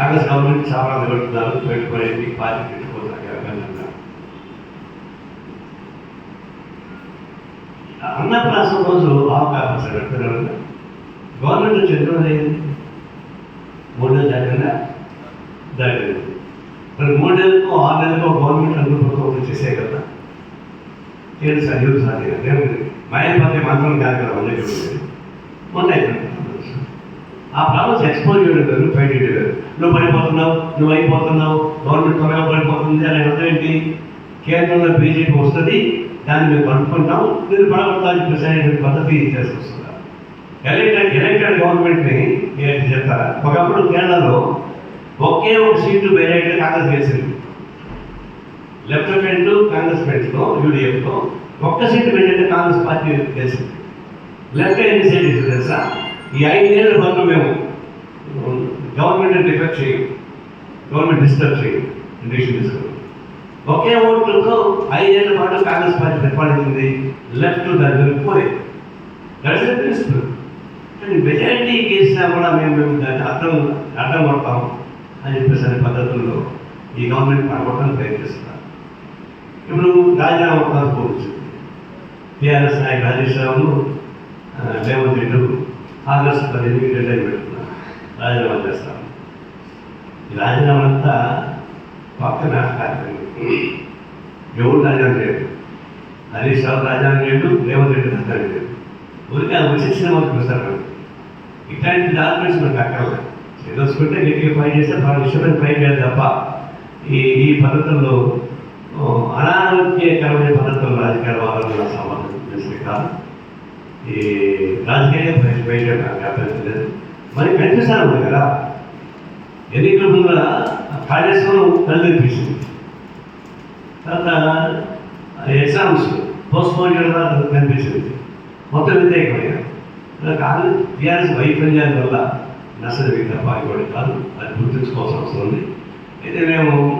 Congress government చాలా నిలబడుతున్నారు పెట్టుకోలేదు పార్టీ పెట్టుకోవాలి అన్నప్రాసం రోజు అవకాశం పెడుతున్నారు గవర్నమెంట్ వచ్చి ఎంత రోజులు అయింది? మూడు నెలలు దాటిందా? దాటింది. మరి మూడు నెలలకు ఆరు నెలలకు గవర్నమెంట్ అందరూ ప్రభుత్వం చేసే కదా. ఏడు సార్ ఏడు సార్ మాయపాతి మాత్రం కాదు కదా వంద మొన్న ఆ ప్రాబ్లమ్స్ ఎక్స్పోజ్ చేయడం ఫైట్ చేయడం నువ్వు పడిపోతున్నావు నువ్వు అయిపోతున్నావు గవర్నమెంట్ త్వరగా పడిపోతుంది అనే అర్థం ఏంటి? కేంద్రంలో బీజేపీ వస్తుంది దాన్ని మేము పడుకుంటాం మీరు పడగొట్టాలని చెప్పేసి పద్ధతి చేసుకొస్తున్నారు ఎలక్టెడ్ ఎలక్టెడ్ గవర్నమెంట్ని నేను చెప్తారా ఒకప్పుడు కేరళలో ఒకే ఒక సీటు వేరే కాంగ్రెస్ గెలిచింది. లెఫ్ట్ ఫ్రంట్ కాంగ్రెస్ ఫ్రంట్లో యూడిఎఫ్తో ఒక్క సీటు వేరే కాంగ్రెస్ పార్టీ గెలిచింది. లెఫ్ట్ ఎన్ని సీట్ తెలుసా? ఈ ఐదేళ్ళ పనులు మేము గవర్నమెంట్ డిఫెక్ట్ చేయం గవర్నమెంట్ డిస్టర్బ్ చేయం ఇండిషన్ తీసుకుని ఒకే ఓట్లతో ఐదేళ్ళ పాటు కాంగ్రెస్ పార్టీ పరిపాలించింది లెఫ్ట్ దాని పోయి. ప్రిన్సిపల్ కానీ మెజారిటీ కేసినా కూడా మేము మేము దాన్ని అర్థం అర్థం కొడతాం అని చెప్పేసి అనే పద్ధతుల్లో ఈ గవర్నమెంట్ పడగొట్టడానికి ప్రయత్నిస్తున్నారు. ఇప్పుడు రాజీనామా పోవచ్చు టీఆర్ఎస్ నాయకు రాజేశ్వరరావు రావు రేవంత్ రెడ్డి కాంగ్రెస్ పదిహేను డెడ్లైన్ పెడుతున్నాను రాజీనామా చేస్తాను ఈ రాజీనామా అంతా పక్కన కార్యక్రమం. ఎవరు రాజీనామా లేదు హరీష్ రావు రాజీనామా లేదు రేవంత్ రెడ్డి రాజీనామా లేదు ఊరికి అది వచ్చేసిన వాళ్ళకి వస్తారు ఇట్లాంటి డాక్యుమెంట్స్ మనకు అక్కర్లేదు చదువుకుంటే నీటికి పని చేస్తే మన విషయమైన పని చేయాలి తప్ప ఈ ఈ పద్ధతుల్లో అనారోగ్యకరమైన పద్ధతుల్లో రాజకీయాల వాళ్ళని నాకు సంబంధం కాదు ఈ రాజకీయ బయట బయట మరి కనిపిస్తాను ఉంది కదా ఎన్నికల ముందర కాళేశ్వరం తల్లిపించింది తర్వాత ఎగ్జామ్స్ పోస్ట్పోన్ చేయడం కనిపించింది మొత్తం వ్యతిరేకమైన కాదు టీఆర్ఎస్ వైఫల్యాల వల్ల నష్టం తప్ప ఇంకోటి కాదు. అది గుర్తుంచుకోవాల్సిన అవసరం ఉంది. అయితే మేము